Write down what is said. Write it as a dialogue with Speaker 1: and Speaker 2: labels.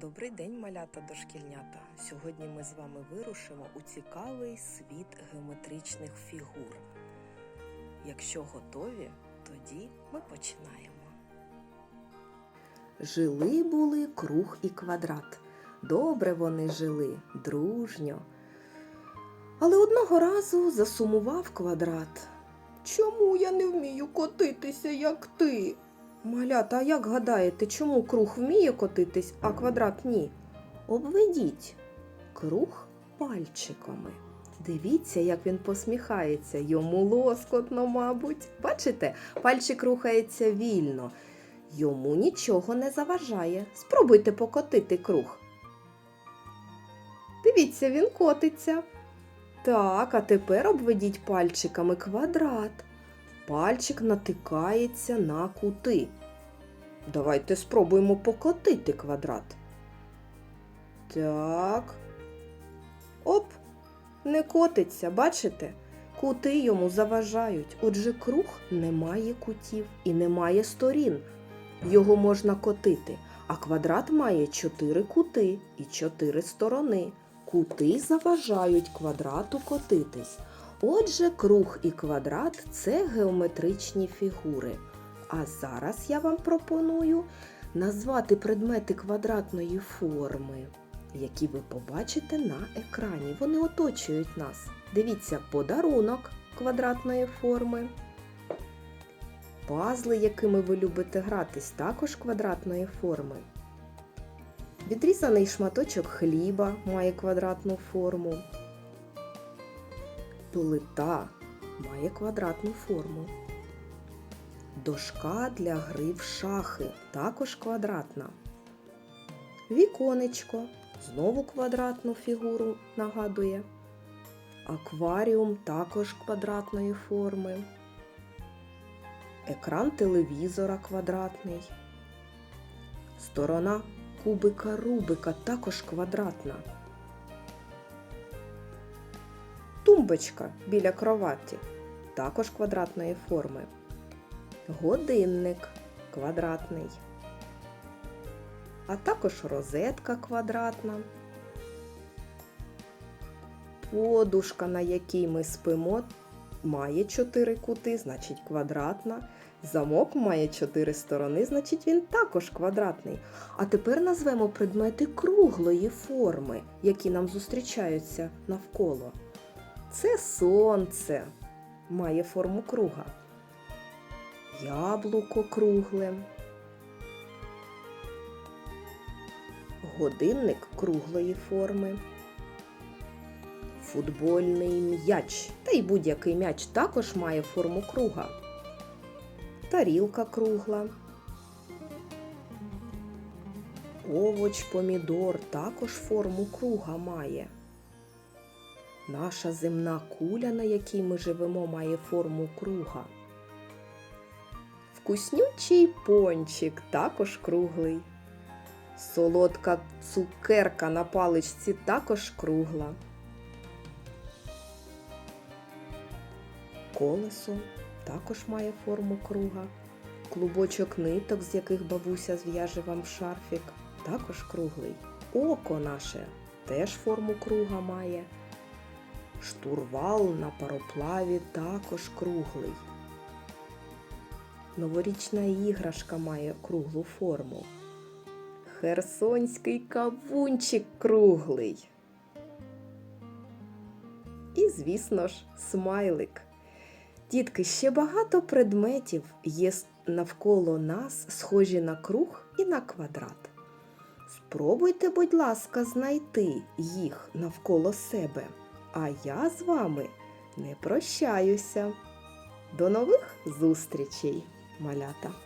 Speaker 1: Добрий день, малята дошкільнята! Сьогодні ми з вами вирушимо у цікавий світ геометричних фігур. Якщо готові, тоді ми починаємо. Жили були круг і квадрат. Добре вони жили, дружньо. Але одного разу засумував квадрат. Чому я не вмію котитися, як ти? Малята, а як гадаєте, чому круг вміє котитись, а квадрат ні? Обведіть круг пальчиками. Дивіться, як він посміхається. Йому лоскотно, мабуть. Бачите, пальчик рухається вільно. Йому нічого не заважає. Спробуйте покотити круг. Дивіться, він котиться. Так, а тепер обведіть пальчиками квадрат. Пальчик натикається на кути. Давайте спробуємо покотити квадрат. Так. Оп, не котиться, бачите? Кути йому заважають. Отже, круг не має кутів і не має сторін. Його можна котити, а квадрат має чотири кути і чотири сторони. Кути заважають квадрату котитись. Отже, круг і квадрат це геометричні фігури. А зараз я вам пропоную назвати предмети квадратної форми, які ви побачите на екрані. Вони оточують нас. Дивіться, подарунок квадратної форми. Пазли, якими ви любите гратись, також квадратної форми. Відрізаний шматочок хліба має квадратну форму. Плита має квадратну форму. Дошка для гри в шахи також квадратна. Віконечко знову квадратну фігуру нагадує. Акваріум також квадратної форми. Екран телевізора квадратний. Сторона кубика Рубика також квадратна. Тумбочка біля кроваті також квадратної форми. Годинник квадратний. А також розетка квадратна. Подушка, на якій ми спимо, має чотири кути, значить квадратна. Замок має чотири сторони, значить він також квадратний. А тепер назвемо предмети круглої форми, які нам зустрічаються навколо. Це сонце має форму круга. Яблуко кругле. Годинник круглої форми. Футбольний м'яч. Та й будь-який м'яч також має форму круга. Тарілка кругла. Овоч, помідор також форму круга має. Наша земна куля, на якій ми живемо, має форму круга. Вкуснючий пончик також круглий. Солодка цукерка на паличці також кругла. Колесо також має форму круга. Клубочок ниток, з яких бабуся зв'яже вам шарфік, також круглий. Око наше теж форму круга має. Штурвал на пароплаві також круглий. Новорічна іграшка має круглу форму. Херсонський кавунчик круглий. І, звісно ж, смайлик. Дітки, ще багато предметів є навколо нас, схожі на круг і на квадрат. Спробуйте, будь ласка, знайти їх навколо себе. А я з вами не прощаюся. До нових зустрічей, малята!